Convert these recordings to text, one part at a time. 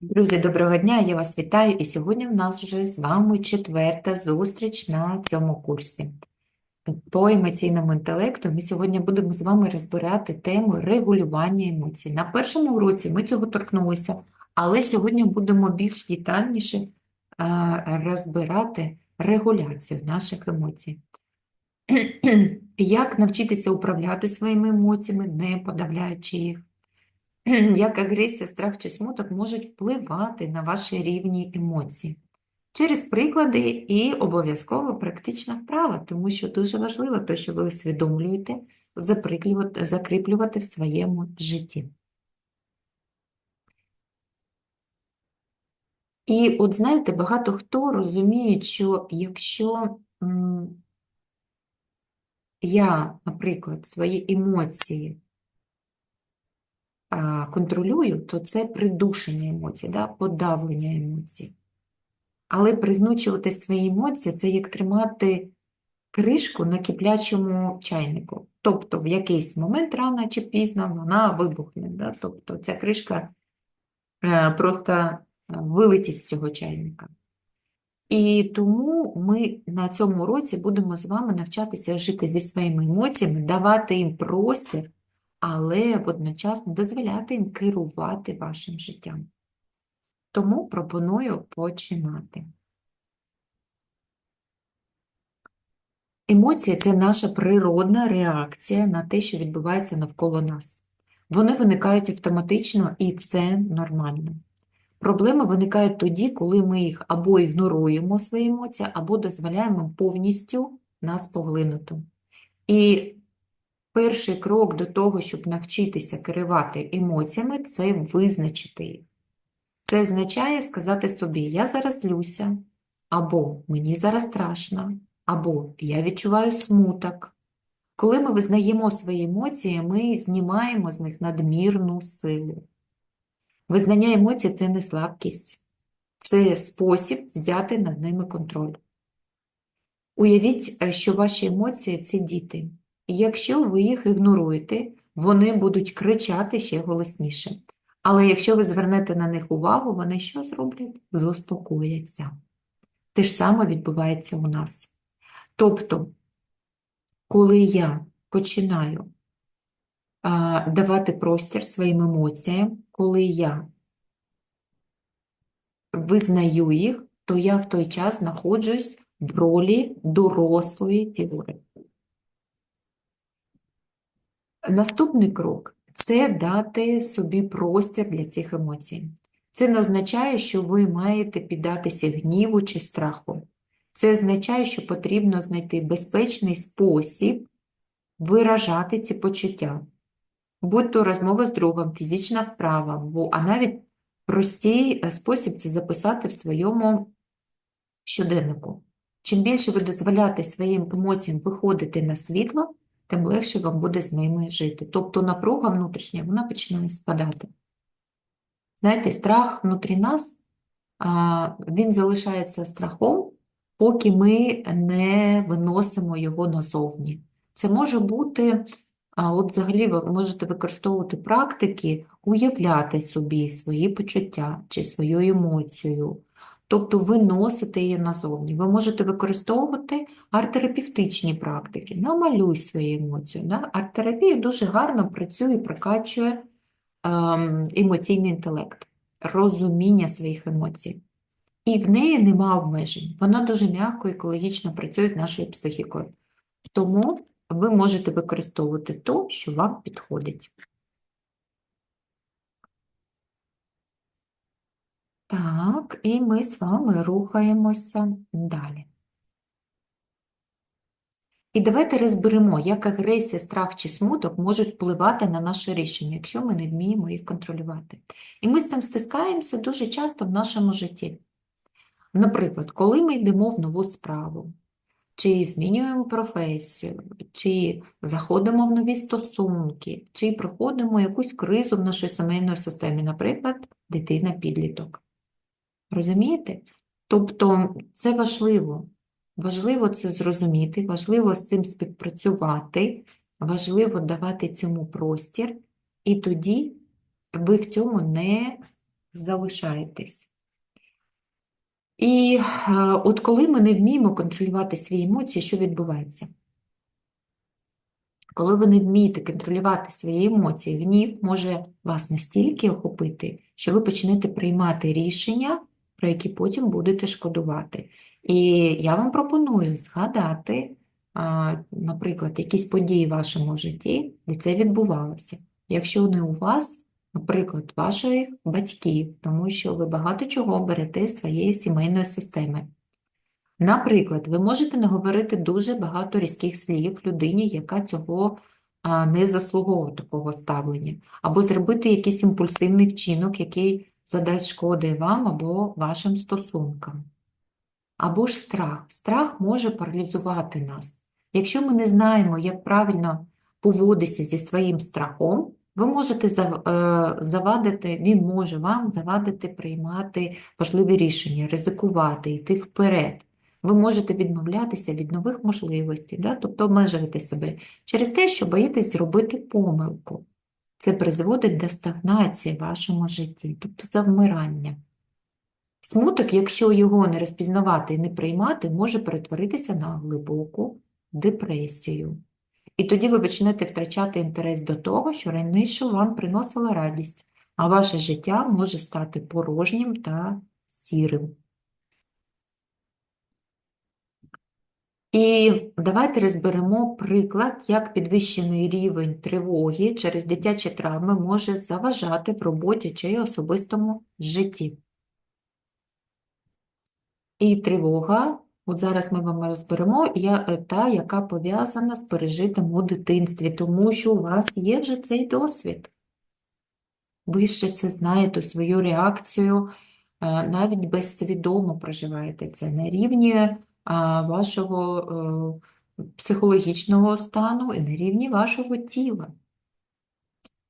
Друзі, доброго дня! Я вас вітаю, і сьогодні в нас вже з вами четверта зустріч на цьому курсі. По емоційному інтелекту ми сьогодні будемо з вами розбирати тему регулювання емоцій. На першому уроці ми цього торкнулися, але сьогодні будемо більш детальніше розбирати регуляцію наших емоцій. Як навчитися управляти своїми емоціями, не подавляючи їх як агресія, страх чи смуток можуть впливати на ваші рівні емоцій. Через приклади і обов'язково практична вправа, тому що дуже важливо те, що ви усвідомлюєте, закріплювати в своєму житті. І от знаєте, багато хто розуміє, що якщо я, наприклад, свої емоції контролюю, то це придушення емоцій, да? подавлення емоцій. Але пригнучувати свої емоції це як тримати кришку на киплячому чайнику. Тобто в якийсь момент рано чи пізно вона вибухне. Да? Тобто ця кришка е, просто е, вилетить з цього чайника. І тому ми на цьому уроці будемо з вами навчатися жити зі своїми емоціями, давати їм простір, але водночас не дозволяти їм керувати вашим життям. Тому пропоную починати. Емоції це наша природна реакція на те, що відбувається навколо нас. Вони виникають автоматично, і це нормально. Проблеми виникають тоді, коли ми їх або ігноруємо свої емоції, або дозволяємо повністю нас поглинути. І перший крок до того, щоб навчитися керувати емоціями, це визначити їх. Це означає сказати собі, я зараз злюся, або мені зараз страшно, або я відчуваю смуток. Коли ми визнаємо свої емоції, ми знімаємо з них надмірну силу. Визнання емоцій – це не слабкість, це спосіб взяти над ними контроль. Уявіть, е, що ваші емоції – це діти. Якщо ви їх ігноруєте, вони будуть кричати ще голосніше. Але якщо ви звернете на них увагу, вони що зроблять? Заспокояться. Те ж саме відбувається у нас. Тобто, коли я починаю а, давати простір своїм емоціям, коли я визнаю їх, то я в той час знаходжусь в ролі дорослої фігури. Наступний крок це дати собі простір для цих емоцій. Це не означає, що ви маєте піддатися гніву чи страху. Це означає, що потрібно знайти безпечний спосіб виражати ці почуття. Будь то розмова з другом, фізична вправа, а навіть простий е, спосіб це записати в своєму щоденнику. Чим більше ви дозволяєте своїм емоціям виходити на світло, тим легше вам буде з ними жити. Тобто напруга внутрішня, вона починає спадати. Знаєте, страх внутрі нас, він залишається страхом, поки ми не виносимо його назовні. Це може бути, от взагалі ви можете використовувати практики, уявляти собі свої почуття чи свою емоцію, тобто виносити її назовні. Ви можете використовувати арт-терапевтичні практики. Намалюй свої емоції. Да? Арт-терапія дуже гарно працює і прокачує ем, емоційний інтелект, розуміння своїх емоцій. І в неї нема обмежень. Вона дуже м'яко і екологічно працює з нашою психікою. Тому ви можете використовувати то, що вам підходить. Так, і ми з вами рухаємося далі. І давайте розберемо, як агресія, страх чи смуток можуть впливати на наше рішення, якщо ми не вміємо їх контролювати. І ми з цим стискаємося дуже часто в нашому житті. Наприклад, коли ми йдемо в нову справу, чи змінюємо професію, чи заходимо в нові стосунки, чи проходимо якусь кризу в нашій сімейній системі, наприклад, дитина-підліток. Розумієте? Тобто це важливо. Важливо це зрозуміти, важливо з цим співпрацювати, важливо давати цьому простір, і тоді ви в цьому не залишаєтесь. І от коли ми не вміємо контролювати свої емоції, що відбувається? Коли ви не вмієте контролювати свої емоції, гнів може вас настільки охопити, що ви почнете приймати рішення, про які потім будете шкодувати. І я вам пропоную згадати, наприклад, якісь події в вашому житті, де це відбувалося. Якщо не у вас, наприклад, ваших батьків, тому що ви багато чого берете з своєї сімейної системи. Наприклад, ви можете наговорити дуже багато різких слів людині, яка цього не заслуговує такого ставлення, або зробити якийсь імпульсивний вчинок, який задасть шкоди вам або вашим стосункам. Або ж страх. Страх може паралізувати нас. Якщо ми не знаємо, як правильно поводитися зі своїм страхом, ви можете е, завадити, він може вам завадити приймати важливі рішення, ризикувати, йти вперед. Ви можете відмовлятися від нових можливостей, да? тобто обмежувати себе через те, що боїтесь зробити помилку. Це призводить до стагнації в вашому житті, тобто завмирання. Смуток, якщо його не розпізнавати і не приймати, може перетворитися на глибоку депресію. І тоді ви почнете втрачати інтерес до того, що раніше вам приносило радість, а ваше життя може стати порожнім та сірим. І давайте розберемо приклад, як підвищений рівень тривоги через дитячі травми може заважати в роботі чи особистому житті. І тривога, от зараз ми вам розберемо, я- е, та, яка пов'язана з пережитим у дитинстві, тому що у вас є вже цей досвід. Ви вже це знаєте, свою реакцію, е, навіть безсвідомо проживаєте це на рівні вашого е, психологічного стану і на рівні вашого тіла.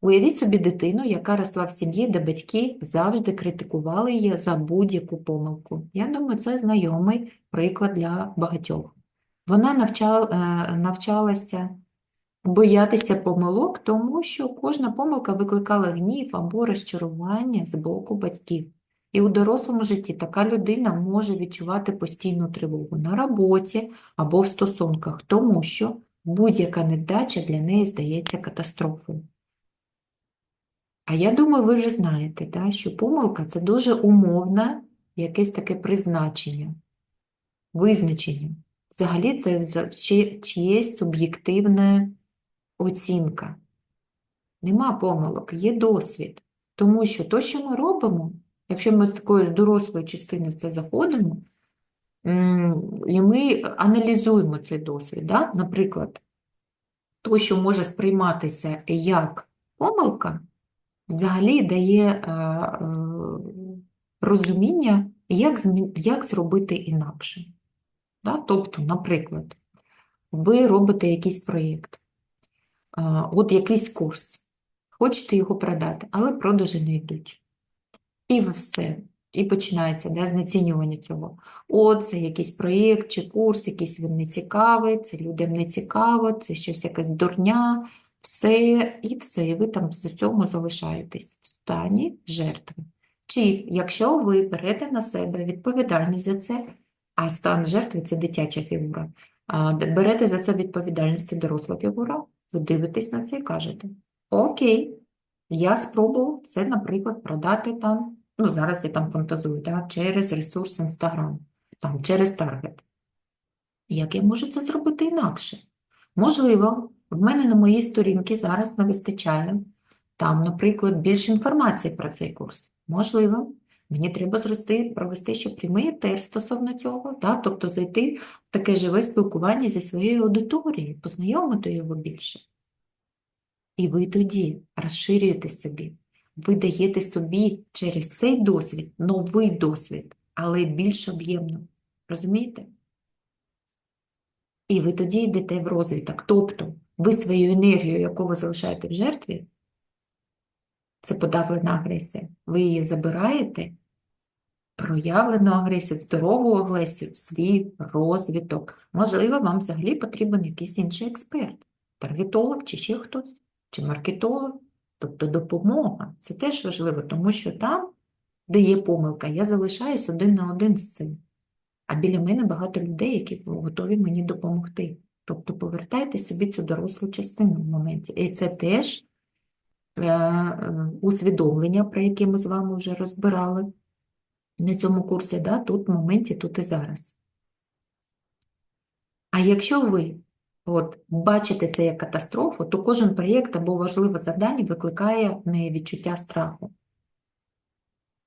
Уявіть собі дитину, яка росла в сім'ї, де батьки завжди критикували її за будь-яку помилку. Я думаю, це знайомий приклад для багатьох. Вона навчал, е, навчалася боятися помилок, тому що кожна помилка викликала гнів або розчарування з боку батьків. І у дорослому житті така людина може відчувати постійну тривогу на роботі або в стосунках, тому що будь-яка невдача для неї здається катастрофою. А я думаю, ви вже знаєте, да, що помилка – це дуже умовне якесь таке призначення, визначення. Взагалі це чиєсь суб'єктивна оцінка. Нема помилок, є досвід. Тому що то, що ми робимо, якщо ми з такої з дорослої частини в це заходимо, і ми аналізуємо цей досвід, да? Наприклад, то, що може сприйматися як помилка, взагалі дає е, е, розуміння, як, як зробити інакше. Да? Тобто, наприклад, ви робите якийсь проєкт, от якийсь курс, хочете його продати, але продажі не йдуть. І все. І починається да, знецінювання цього. От, це якийсь проєкт чи курс, якийсь він не цікавий, це людям не цікаво, це щось якась дурня, все, і все, і ви там в цьому залишаєтесь в стані жертви. Чи якщо ви берете на себе відповідальність за це, а стан жертви – це дитяча фігура, берете за це відповідальність, доросла фігура, ви дивитесь на це і кажете, окей, я спробував це, наприклад, продати там, ну зараз я там фантазую, да, через ресурс Instagram, там, через таргет. Як я можу це зробити інакше? Можливо, в мене на моїй сторінці зараз не вистачає там, наприклад, більше інформації про цей курс. Можливо, мені треба зрости, провести ще прямий етер стосовно цього, да? Тобто зайти в таке живе спілкування зі своєю аудиторією, познайомити його більше. І ви тоді розширюєте собі, ви даєте собі через цей досвід новий досвід, але більш об'ємно. Розумієте? І ви тоді йдете в розвиток. Тобто ви свою енергію, яку ви залишаєте в жертві, це подавлена агресія, ви її забираєте, проявлену агресію, здорову агресію свій розвиток. Можливо, вам взагалі потрібен якийсь інший експерт, таргетолог чи ще хтось, чи маркетолог. Тобто допомога. Це теж важливо, тому що там де є помилка, я залишаюсь один на один з цим. А біля мене багато людей, які готові мені допомогти. Тобто повертайте собі цю дорослу частину в моменті. І це теж е, е, усвідомлення, про яке ми з вами вже розбирали на цьому курсі, да, тут в моменті, тут і зараз. А якщо ви от, бачите це як катастрофу, то кожен проєкт або важливе завдання викликає в неї відчуття страху.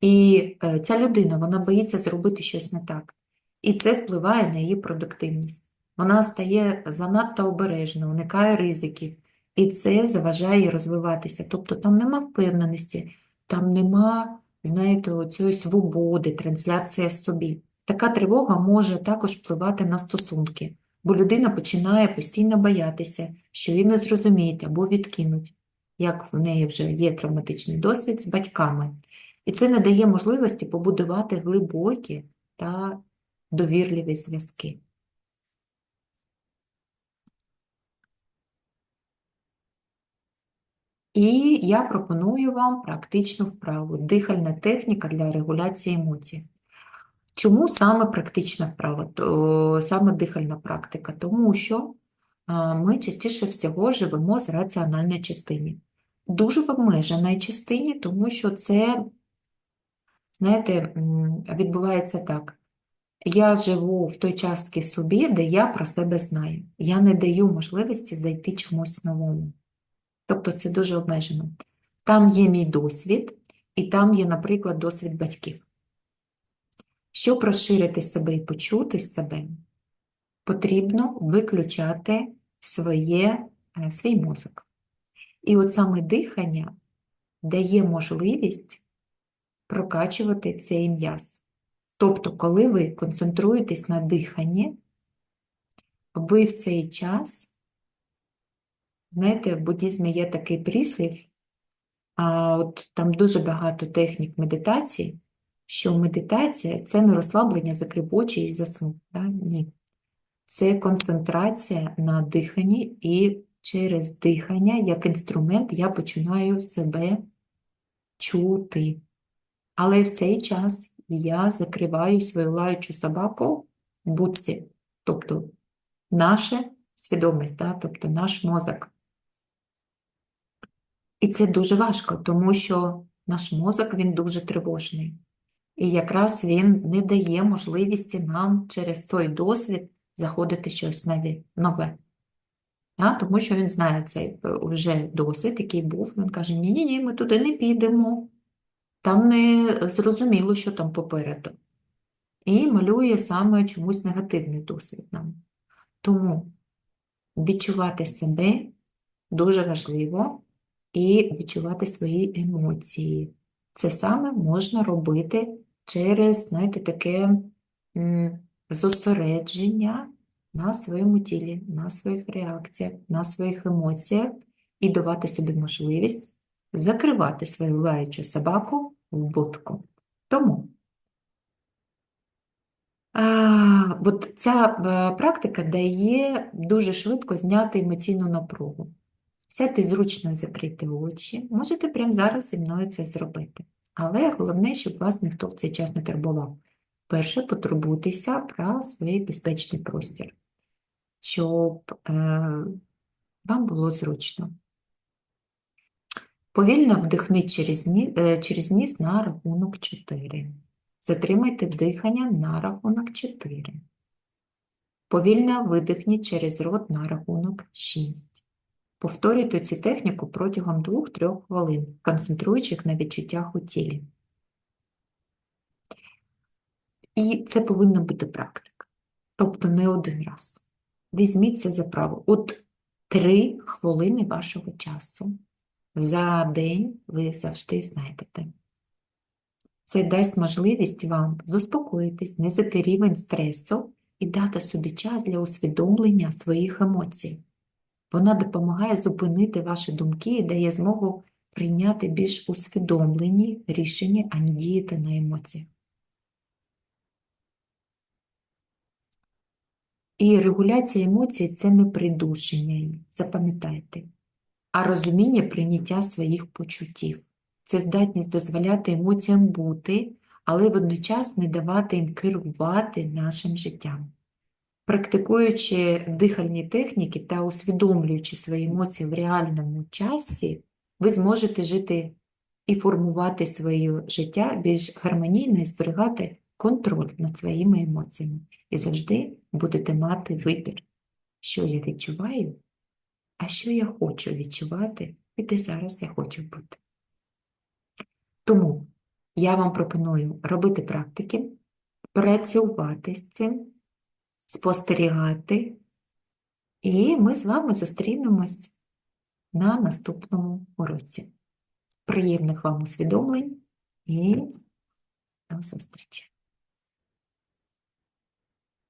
І е, ця людина, вона боїться зробити щось не так. І це впливає на її продуктивність. Вона стає занадто обережною, уникає ризиків, і це заважає їй розвиватися. Тобто там нема впевненості, там нема, знаєте, цієї свободи, трансляція собі. Така тривога може також впливати на стосунки, бо людина починає постійно боятися, що її не зрозуміють або відкинуть, як в неї вже є травматичний досвід з батьками. І це не дає можливості побудувати глибокі та довірливі зв'язки. І я пропоную вам практичну вправу дихальна техніка для регуляції емоцій. Чому саме практична вправа, саме дихальна практика? Тому що ми частіше всього живемо з раціональної частини. Дуже в обмеженій частині, тому що це, знаєте, відбувається так. Я живу в той частці собі, де я про себе знаю. Я не даю можливості зайти чомусь новому. Тобто це дуже обмежено. Там є мій досвід, і там є, наприклад, досвід батьків. Щоб розширити себе і почути себе, потрібно виключати своє, е, свій мозок. І от саме дихання дає можливість прокачувати цей м'яз. Тобто, коли ви концентруєтесь на диханні, ви в цей час, знаєте, в буддізмі є такий прислів, а от там дуже багато технік медитації, що медитація це не розслаблення, закрив і заснув. Да? Ні. Це концентрація на диханні, і через дихання, як інструмент, я починаю себе чути. Але в цей час я закриваю свою лаючу собаку в будці, тобто наша свідомість, да? тобто наш мозок. І це дуже важко, тому що наш мозок він дуже тривожний. І якраз він не дає можливості нам через той досвід заходити щось нове. Да? Тому що він знає цей е, вже досвід, який був. Він каже: Ні-ні, ми туди не підемо. Там не зрозуміло, що там попереду. І малює саме чомусь негативний досвід нам. Тому відчувати себе дуже важливо і відчувати свої емоції. Це саме можна робити через, знаєте, таке зосередження на своєму тілі, на своїх реакціях, на своїх емоціях і давати собі можливість закривати свою лаючу собаку в будку. Тому а, от ця е, практика дає дуже швидко зняти емоційну напругу. Сядьте зручно закрити очі, можете прямо зараз зі мною це зробити. Але головне, щоб вас ніхто в цей час не турбував. Перше, потурбуйтеся про свій безпечний простір, щоб е, вам було зручно. Повільно вдихніть через е, через ніс на рахунок 4. Затримайте дихання на рахунок 4. Повільно видихніть через рот на рахунок 6. Повторюйте цю техніку протягом 2-3 хвилин, концентруючись на відчуттях у тілі. І це повинна бути практика. Тобто не один раз. Візьміться за право. От 3 хвилини вашого часу за день ви завжди знайдете. Це дасть можливість вам заспокоїтись, знизити рівень стресу і дати собі час для усвідомлення своїх емоцій. Вона допомагає зупинити ваші думки і дає змогу прийняти більш усвідомлені рішення, а не діяти на емоціях. І регуляція емоцій це не придушення, запам'ятайте, а розуміння прийняття своїх почуттів. це здатність дозволяти емоціям бути, але водночас не давати їм керувати нашим життям. Практикуючи дихальні техніки та усвідомлюючи свої емоції в реальному часі, ви зможете жити і формувати своє життя більш гармонійно і зберігати контроль над своїми емоціями. І завжди будете мати вибір, що я відчуваю, а що я хочу відчувати, і де зараз я хочу бути. Тому я вам пропоную робити практики, працювати з цим, спостерігати, і ми з вами зустрінемось на наступному уроці. Приємних вам усвідомлень і до зустрічі!